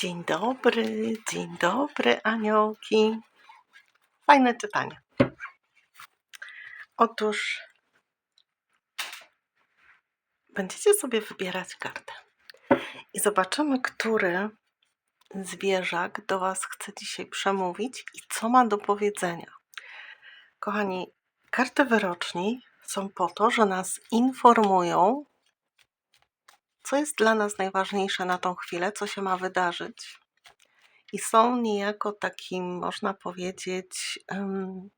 Dzień dobry, dzień dobry, aniołki. Fajne czytanie. Otóż będziecie sobie wybierać kartę i zobaczymy, który zwierzak do Was chce dzisiaj przemówić i co ma do powiedzenia. Kochani, karty wyroczni są po to, że nas informują, co jest dla nas najważniejsze na tą chwilę, co się ma wydarzyć. I są niejako takim, można powiedzieć, em,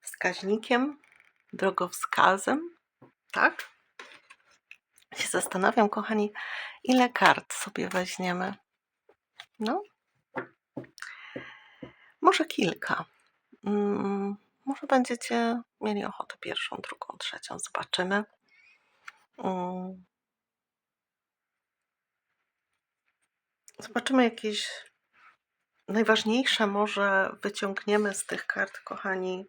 wskaźnikiem, drogowskazem, tak? Się zastanawiam, kochani, ile kart sobie weźmiemy. No, może kilka. Mm, może będziecie mieli ochotę pierwszą, drugą, trzecią. Zobaczymy. Zobaczymy jakieś najważniejsze może wyciągniemy z tych kart, kochani,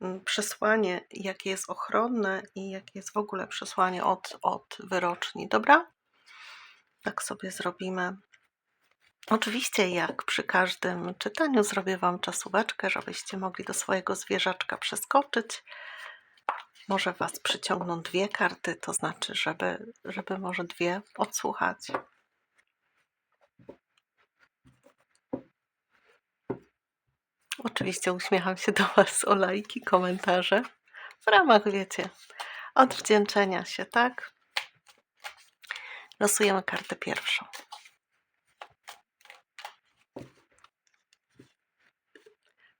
mm, przesłanie, jakie jest ochronne i jakie jest w ogóle przesłanie od, od wyroczni, dobra? Tak sobie zrobimy. Oczywiście, jak przy każdym czytaniu, zrobię Wam czasóweczkę, żebyście mogli do swojego zwierzaczka przeskoczyć. Może Was przyciągną dwie karty, to znaczy, żeby, żeby może dwie odsłuchać. Oczywiście uśmiecham się do Was o lajki, komentarze. W ramach, wiecie, odwdzięczenia się, tak? Losujemy kartę pierwszą.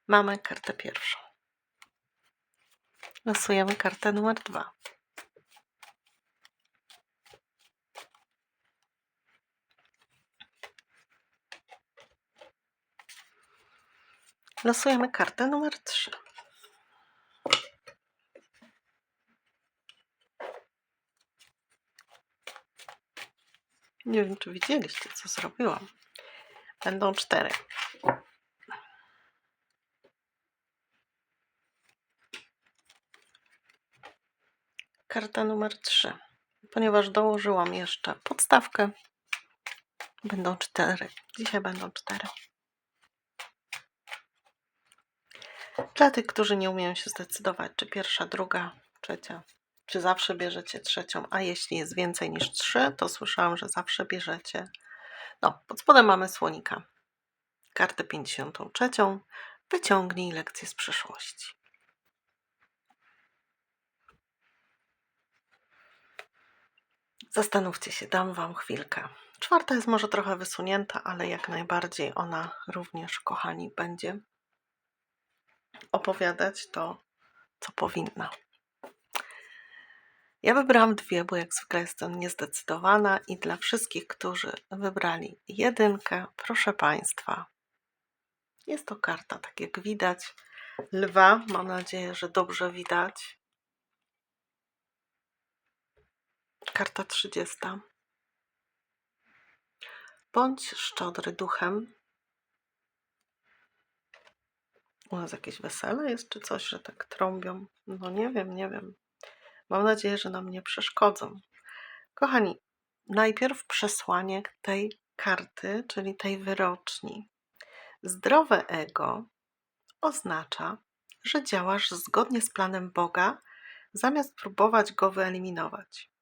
Mamy kartę pierwszą. Losujemy kartę numer dwa. Losujemy kartę numer trzy. Nie wiem, czy widzieliście, co zrobiłam. Będą cztery. Karta numer 3. Ponieważ dołożyłam jeszcze podstawkę, będą cztery. Dzisiaj będą cztery. Dla tych, którzy nie umieją się zdecydować, czy pierwsza, druga, trzecia, czy zawsze bierzecie trzecią, a jeśli jest więcej niż trzy, to słyszałam, że zawsze bierzecie. No, pod spodem mamy słonika. Kartę 53. Wyciągnij lekcję z przeszłości. Zastanówcie się, dam Wam chwilkę. Czwarta jest może trochę wysunięta, ale jak najbardziej ona również, kochani, będzie opowiadać to, co powinna. Ja wybrałam dwie, bo jak zwykle jestem niezdecydowana i dla wszystkich, którzy wybrali jedynkę, proszę Państwa, jest to karta, tak jak widać, lwa. Mam nadzieję, że dobrze widać. Karta 30. Bądź szczodry duchem. U nas jakieś wesele jest, czy coś, że tak trąbią? No nie wiem, nie wiem. Mam nadzieję, że nam nie przeszkodzą. Kochani, najpierw przesłanie tej karty, czyli tej wyroczni. Zdrowe ego oznacza, że działasz zgodnie z planem Boga, zamiast próbować go wyeliminować.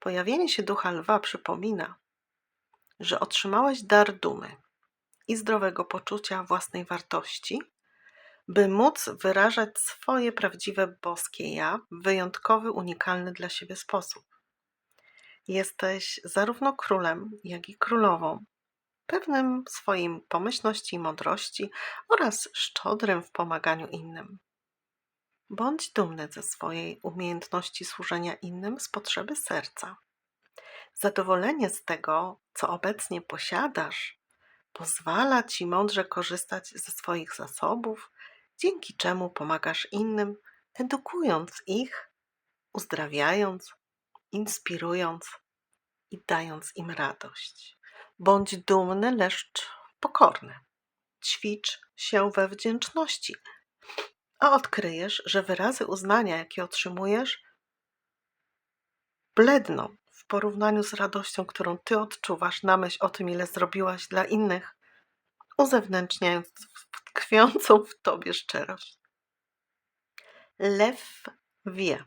Pojawienie się ducha lwa przypomina, że otrzymałeś dar dumy i zdrowego poczucia własnej wartości, by móc wyrażać swoje prawdziwe boskie ja w wyjątkowy, unikalny dla siebie sposób. Jesteś zarówno królem, jak i królową, pewnym swoim pomyślności i mądrości oraz szczodrym w pomaganiu innym. Bądź dumny ze swojej umiejętności służenia innym z potrzeby serca. Zadowolenie z tego, co obecnie posiadasz, pozwala ci mądrze korzystać ze swoich zasobów, dzięki czemu pomagasz innym, edukując ich, uzdrawiając, inspirując i dając im radość. Bądź dumny, lecz pokorny. Ćwicz się we wdzięczności, a odkryjesz, że wyrazy uznania, jakie otrzymujesz, bledną w porównaniu z radością, którą ty odczuwasz na myśl o tym, ile zrobiłaś dla innych, uzewnętrzniając tkwiącą w tobie szczerość. Lew wie,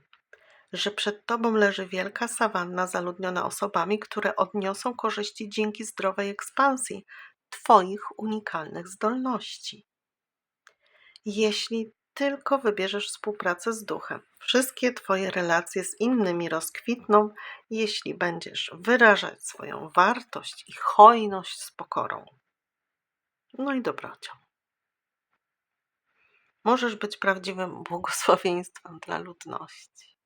że przed tobą leży wielka sawanna zaludniona osobami, które odniosą korzyści dzięki zdrowej ekspansji twoich unikalnych zdolności. Jeśli tylko wybierzesz współpracę z duchem, wszystkie twoje relacje z innymi rozkwitną, jeśli będziesz wyrażać swoją wartość i hojność z pokorą. No i dobrocią. Możesz być prawdziwym błogosławieństwem dla ludności.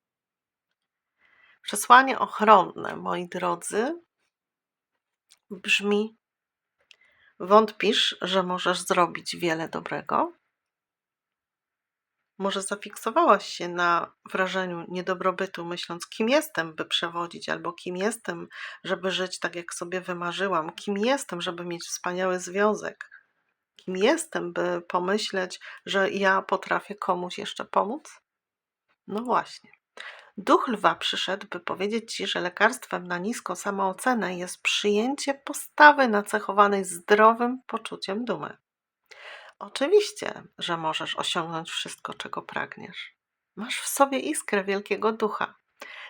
Przesłanie ochronne, moi drodzy, brzmi: Wątpisz, że możesz zrobić wiele dobrego? Może zafiksowałaś się na wrażeniu niedobrobytu, myśląc, kim jestem, by przewodzić, albo kim jestem, żeby żyć tak, jak sobie wymarzyłam, kim jestem, żeby mieć wspaniały związek, kim jestem, by pomyśleć, że ja potrafię komuś jeszcze pomóc? No właśnie. Duch lwa przyszedł, by powiedzieć ci, że lekarstwem na niską samoocenę jest przyjęcie postawy nacechowanej zdrowym poczuciem dumy. Oczywiście, że możesz osiągnąć wszystko, czego pragniesz. Masz w sobie iskrę wielkiego ducha.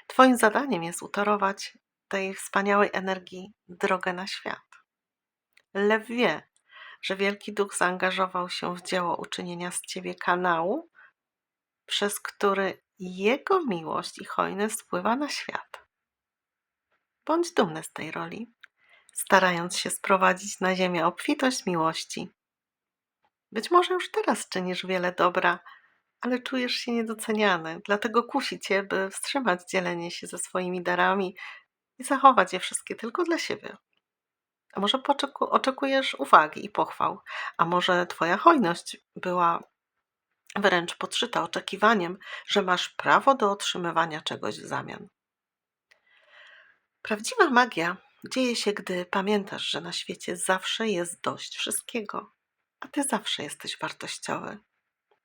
Twoim zadaniem jest utorować tej wspaniałej energii drogę na świat. Lew wie, że wielki duch zaangażował się w dzieło uczynienia z ciebie kanału, przez który jego miłość i hojność spływa na świat. Bądź dumny z tej roli, starając się sprowadzić na ziemię obfitość miłości. Być może już teraz czynisz wiele dobra, ale czujesz się niedoceniany, dlatego kusi cię, by wstrzymać dzielenie się ze swoimi darami i zachować je wszystkie tylko dla siebie. A może oczekujesz uwagi i pochwał, a może Twoja hojność była wręcz podszyta oczekiwaniem, że masz prawo do otrzymywania czegoś w zamian. Prawdziwa magia dzieje się, gdy pamiętasz, że na świecie zawsze jest dość wszystkiego, a ty zawsze jesteś wartościowy.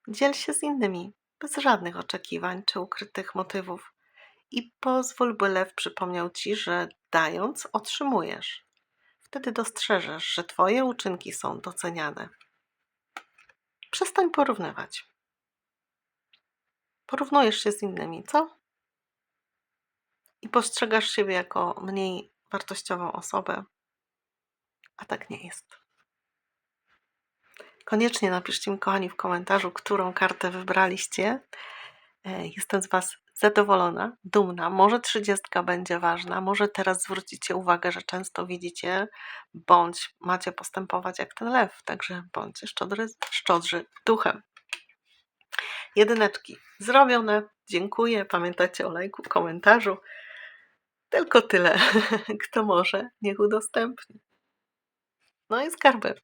Dziel się z innymi, bez żadnych oczekiwań czy ukrytych motywów, i pozwól, by lew przypomniał ci, że dając, otrzymujesz. Wtedy dostrzeżesz, że Twoje uczynki są doceniane. Przestań porównywać. Porównujesz się z innymi, co? I postrzegasz siebie jako mniej wartościową osobę, a tak nie jest. Koniecznie napiszcie mi, kochani, w komentarzu, którą kartę wybraliście. E, jestem z Was zadowolona, dumna. Może trzydziestka będzie ważna, może teraz zwrócicie uwagę, że często widzicie, bądź macie postępować jak ten lew, także bądźcie szczodry, szczodrzy duchem. Jedyneczki zrobione. Dziękuję. Pamiętajcie o lajku, komentarzu. Tylko tyle. Kto może, niech udostępni. No i skarby.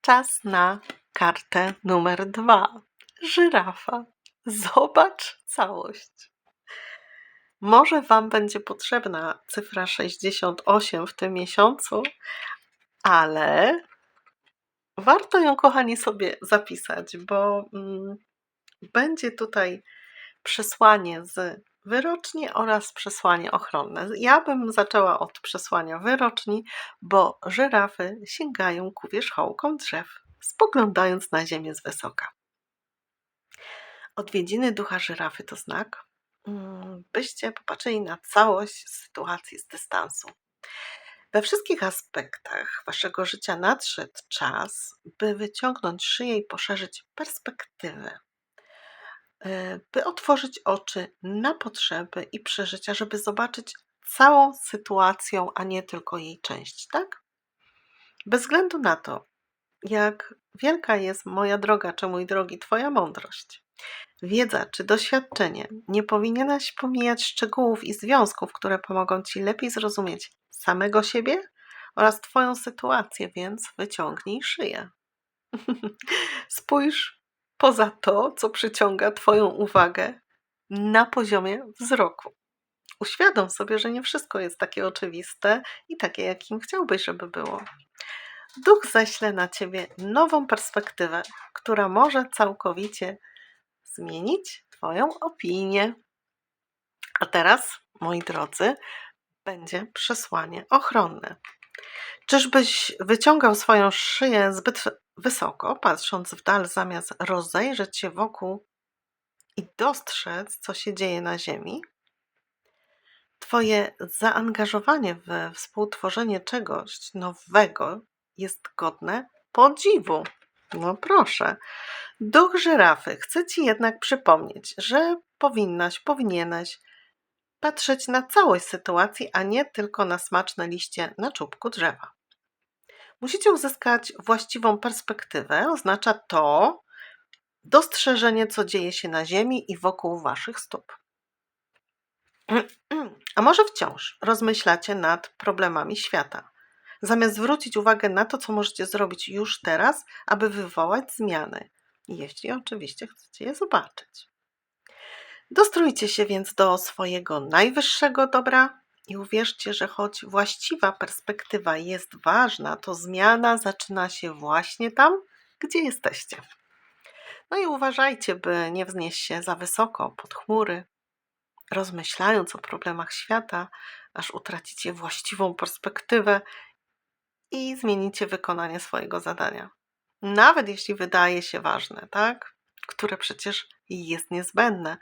Czas na kartę numer dwa. Żyrafa. Zobacz całość. Może Wam będzie potrzebna cyfra 68 w tym miesiącu, ale warto ją, kochani, sobie zapisać, bo mm, będzie tutaj przesłanie z wyroczni oraz przesłanie ochronne. Ja bym zaczęła od przesłania wyroczni, bo żyrafy sięgają ku wierzchołkom drzew, spoglądając na ziemię z wysoka. Odwiedziny ducha żyrafy to znak, mm, byście popatrzyli na całość sytuacji z dystansu. We wszystkich aspektach waszego życia nadszedł czas, by wyciągnąć szyję i poszerzyć perspektywę, by otworzyć oczy na potrzeby i przeżycia, żeby zobaczyć całą sytuację, a nie tylko jej część, tak? Bez względu na to, jak wielka jest moja droga, czy mój drogi, Twoja mądrość, wiedza czy doświadczenie, nie powinieneś pomijać szczegółów i związków, które pomogą Ci lepiej zrozumieć samego siebie oraz Twoją sytuację, więc wyciągnij szyję. Spójrz poza to, co przyciąga Twoją uwagę na poziomie wzroku. Uświadom sobie, że nie wszystko jest takie oczywiste i takie, jakim chciałbyś, żeby było. Duch zaśle na Ciebie nową perspektywę, która może całkowicie zmienić Twoją opinię. A teraz, moi drodzy, będzie przesłanie ochronne. Czyżbyś wyciągał swoją szyję zbyt wysoko, patrząc w dal, zamiast rozejrzeć się wokół i dostrzec, co się dzieje na Ziemi? Twoje zaangażowanie we współtworzenie czegoś nowego jest godne podziwu. No proszę. Duch żyrafy chce ci jednak przypomnieć, że powinnaś, powinieneś patrzeć na całość sytuacji, a nie tylko na smaczne liście na czubku drzewa. Musicie uzyskać właściwą perspektywę. Oznacza to dostrzeżenie, co dzieje się na Ziemi i wokół waszych stóp. A może wciąż rozmyślacie nad problemami świata, zamiast zwrócić uwagę na to, co możecie zrobić już teraz, aby wywołać zmiany, jeśli oczywiście chcecie je zobaczyć. Dostrójcie się więc do swojego najwyższego dobra i uwierzcie, że choć właściwa perspektywa jest ważna, to zmiana zaczyna się właśnie tam, gdzie jesteście. No i uważajcie, by nie wznieść się za wysoko pod chmury, rozmyślając o problemach świata, aż utracicie właściwą perspektywę i zmienicie wykonanie swojego zadania. Nawet jeśli wydaje się ważne, tak? Które przecież jest niezbędne,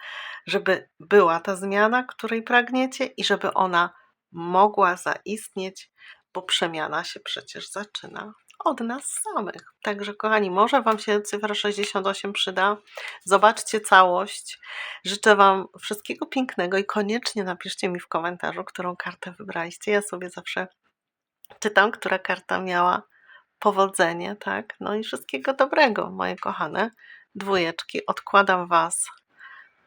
żeby była ta zmiana, której pragniecie i żeby ona mogła zaistnieć, bo przemiana się przecież zaczyna od nas samych. Także, kochani, może Wam się cyfra 68 przyda. Zobaczcie całość. Życzę Wam wszystkiego pięknego i koniecznie napiszcie mi w komentarzu, którą kartę wybraliście. Ja sobie zawsze czytam, która karta miała powodzenie, tak? No i wszystkiego dobrego, moje kochane dwójeczki. Odkładam Was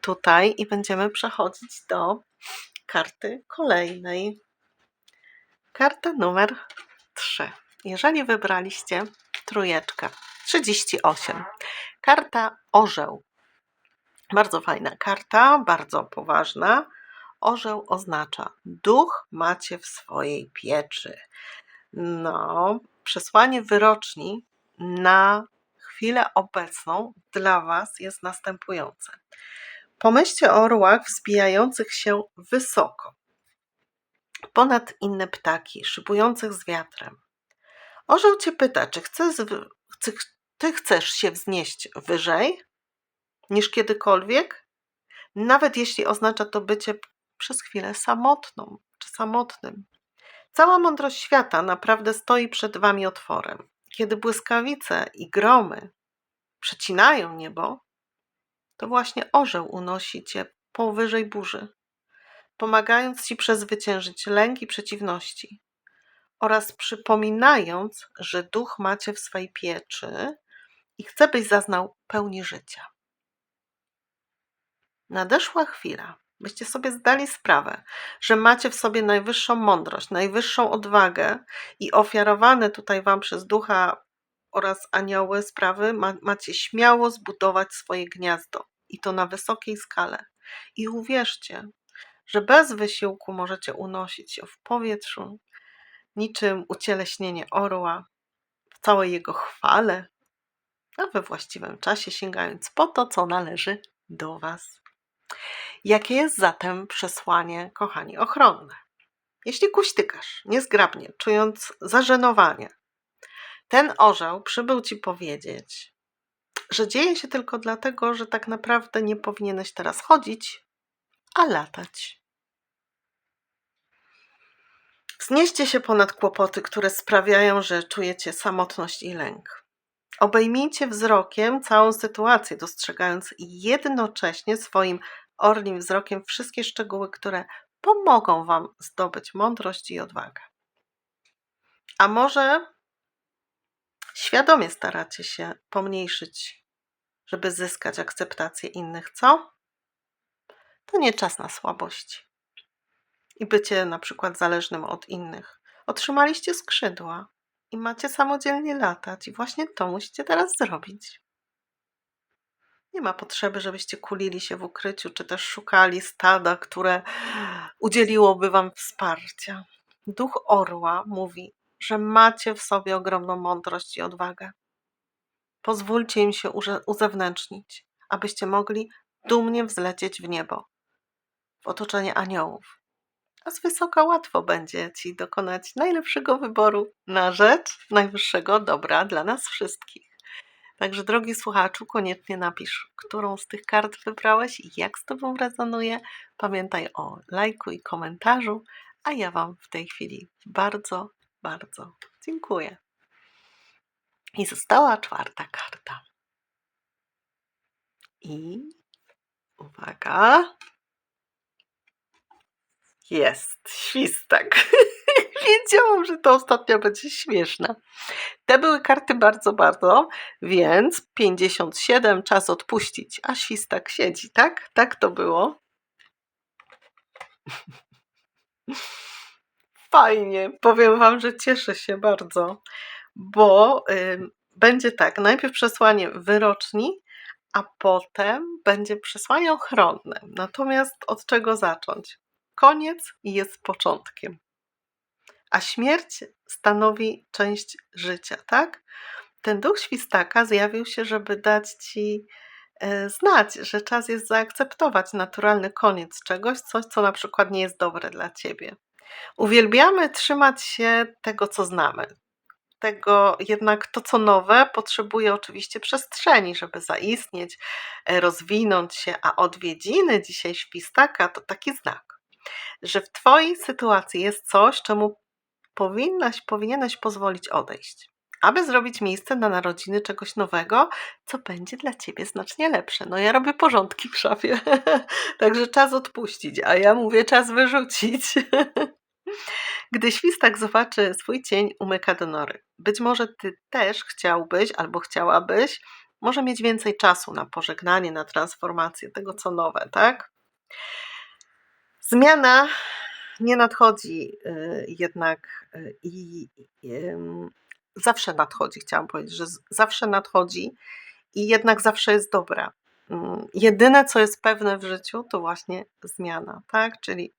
tutaj i będziemy przechodzić do karty kolejnej. Karta numer 3. Jeżeli wybraliście trójeczkę 38, karta orzeł. Bardzo fajna karta, bardzo poważna. Orzeł oznacza duch macie w swojej pieczy. No, przesłanie wyroczni na chwilę obecną dla Was jest następujące. Pomyślcie o orłach wzbijających się wysoko, ponad inne ptaki, szybujących z wiatrem. Orzeł Cię pyta, czy, chcesz, czy Ty chcesz się wznieść wyżej niż kiedykolwiek, nawet jeśli oznacza to bycie przez chwilę samotną czy samotnym. Cała mądrość świata naprawdę stoi przed Wami otworem. Kiedy błyskawice i gromy przecinają niebo, to właśnie orzeł unosi cię powyżej burzy, pomagając ci przezwyciężyć lęk i przeciwności oraz przypominając, że duch macie w swej pieczy i chce, byś zaznał pełni życia. Nadeszła chwila, byście sobie zdali sprawę, że macie w sobie najwyższą mądrość, najwyższą odwagę i ofiarowane tutaj Wam przez ducha oraz anioły sprawy ma, macie śmiało zbudować swoje gniazdo i to na wysokiej skale. I uwierzcie, że bez wysiłku możecie unosić się w powietrzu, niczym ucieleśnienie orła, w całej jego chwale, a we właściwym czasie sięgając po to, co należy do Was. Jakie jest zatem przesłanie, kochani, ochronne? Jeśli kuśtykasz niezgrabnie, czując zażenowanie, ten orzeł przybył ci powiedzieć, że dzieje się tylko dlatego, że tak naprawdę nie powinieneś teraz chodzić, a latać. Wznieście się ponad kłopoty, które sprawiają, że czujecie samotność i lęk. Obejmijcie wzrokiem całą sytuację, dostrzegając jednocześnie swoim orlim wzrokiem wszystkie szczegóły, które pomogą Wam zdobyć mądrość i odwagę. A może świadomie staracie się pomniejszyć, żeby zyskać akceptację innych, co? To nie czas na słabości i bycie na przykład zależnym od innych. Otrzymaliście skrzydła i macie samodzielnie latać, i właśnie to musicie teraz zrobić. Nie ma potrzeby, żebyście kulili się w ukryciu, czy też szukali stada, które udzieliłoby wam wsparcia. Duch orła mówi, że macie w sobie ogromną mądrość i odwagę. Pozwólcie im się uzewnętrznić, abyście mogli dumnie wzlecieć w niebo. w otoczenie aniołów. A z wysoka łatwo będzie Ci dokonać najlepszego wyboru na rzecz najwyższego dobra dla nas wszystkich. Także drogi słuchaczu, koniecznie napisz, którą z tych kart wybrałeś i jak z Tobą rezonuje. Pamiętaj o lajku i komentarzu, a ja Wam w tej chwili bardzo, bardzo dziękuję. I została czwarta karta. I uwaga. Jest świstak. Wiedziałam, że to ostatnia będzie śmieszna. Te były karty bardzo, bardzo, więc 57 czas odpuścić, a świstak siedzi, tak? Tak to było. Fajnie, powiem Wam, że cieszę się bardzo, bo y, będzie tak, najpierw przesłanie wyroczni, a potem będzie przesłanie ochronne. Natomiast od czego zacząć? Koniec jest początkiem a śmierć stanowi część życia, tak? Ten duch świstaka zjawił się, żeby dać ci e, znać, że czas jest zaakceptować naturalny koniec czegoś, coś, co na przykład nie jest dobre dla ciebie. Uwielbiamy trzymać się tego, co znamy. Tego jednak to, co nowe, potrzebuje oczywiście przestrzeni, żeby zaistnieć, e, rozwinąć się, a odwiedziny dzisiaj świstaka to taki znak, że w Twojej sytuacji jest coś, czemu powinnaś, powinieneś pozwolić odejść, aby zrobić miejsce na narodziny czegoś nowego, co będzie dla ciebie znacznie lepsze. No ja robię porządki w szafie, także czas odpuścić, a ja mówię czas wyrzucić. Gdy świstak zobaczy swój cień, umyka do nory. Być może ty też chciałbyś albo chciałabyś może mieć więcej czasu na pożegnanie, na transformację tego, co nowe, tak? Zmiana nie nadchodzi y, jednak y, i zawsze nadchodzi, chciałam powiedzieć, że zawsze nadchodzi i jednak zawsze jest dobra. Mm, jedyne, co jest pewne w życiu, to właśnie zmiana, tak? Czyli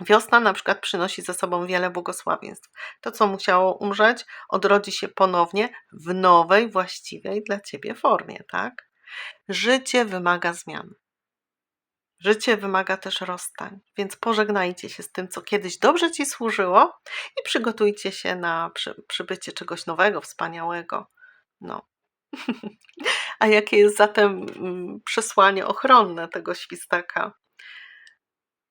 wiosna na przykład przynosi ze sobą wiele błogosławieństw. To, co musiało umrzeć, odrodzi się ponownie w nowej, właściwej dla ciebie formie, tak? Życie wymaga zmian. Życie wymaga też rozstań, więc pożegnajcie się z tym, co kiedyś dobrze ci służyło i przygotujcie się na przy, przybycie czegoś nowego, wspaniałego. No. A jakie jest zatem mm, przesłanie ochronne tego świstaka?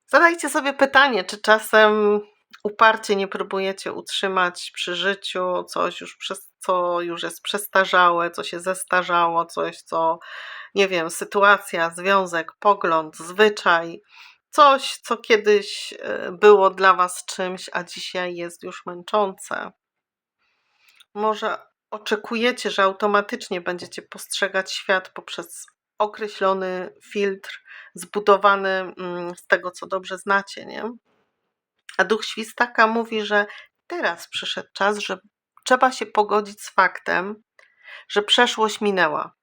Zadajcie sobie pytanie, czy czasem uparcie nie próbujecie utrzymać przy życiu coś już przez co już jest przestarzałe, co się zestarzało, coś, co nie wiem, sytuacja, związek, pogląd, zwyczaj, coś, co kiedyś e, było dla Was czymś, a dzisiaj jest już męczące. Może oczekujecie, że automatycznie będziecie postrzegać świat poprzez określony filtr zbudowany mm, z tego, co dobrze znacie, nie? A duch świstaka mówi, że teraz przyszedł czas, że trzeba się pogodzić z faktem, że przeszłość minęła.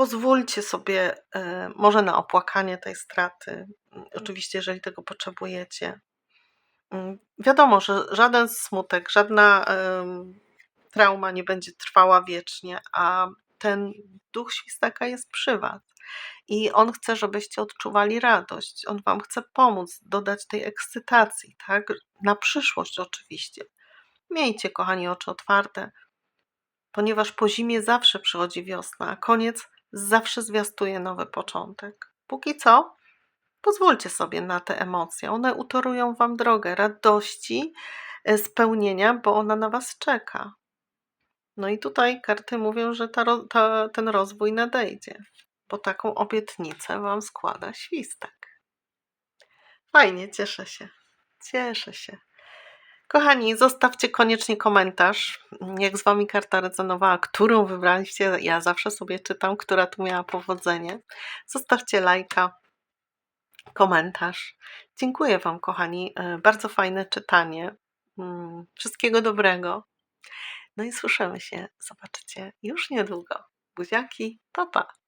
Pozwólcie sobie e, może na opłakanie tej straty, mm, oczywiście, jeżeli tego potrzebujecie. Mm, wiadomo, że żaden smutek, żadna trauma nie będzie trwała wiecznie, a ten duch świstaka jest przy Was. I on chce, żebyście odczuwali radość. On Wam chce pomóc, dodać tej ekscytacji, tak? Na przyszłość oczywiście. Miejcie, kochani, oczy otwarte, ponieważ po zimie zawsze przychodzi wiosna, a koniec zawsze zwiastuje nowy początek. Póki co, pozwólcie sobie na te emocje. One utorują Wam drogę radości, e, spełnienia, bo ona na Was czeka. No i tutaj karty mówią, że ta, ta, ten rozwój nadejdzie, bo taką obietnicę Wam składa świstek. Fajnie, cieszę się. Cieszę się. Kochani, zostawcie koniecznie komentarz, jak z Wami karta rezonowała, którą wybraliście. Ja zawsze sobie czytam, która tu miała powodzenie. Zostawcie lajka, komentarz. Dziękuję Wam, kochani. E, bardzo fajne czytanie. Mm, wszystkiego dobrego. No i słyszymy się, zobaczycie już niedługo. Buziaki, papa.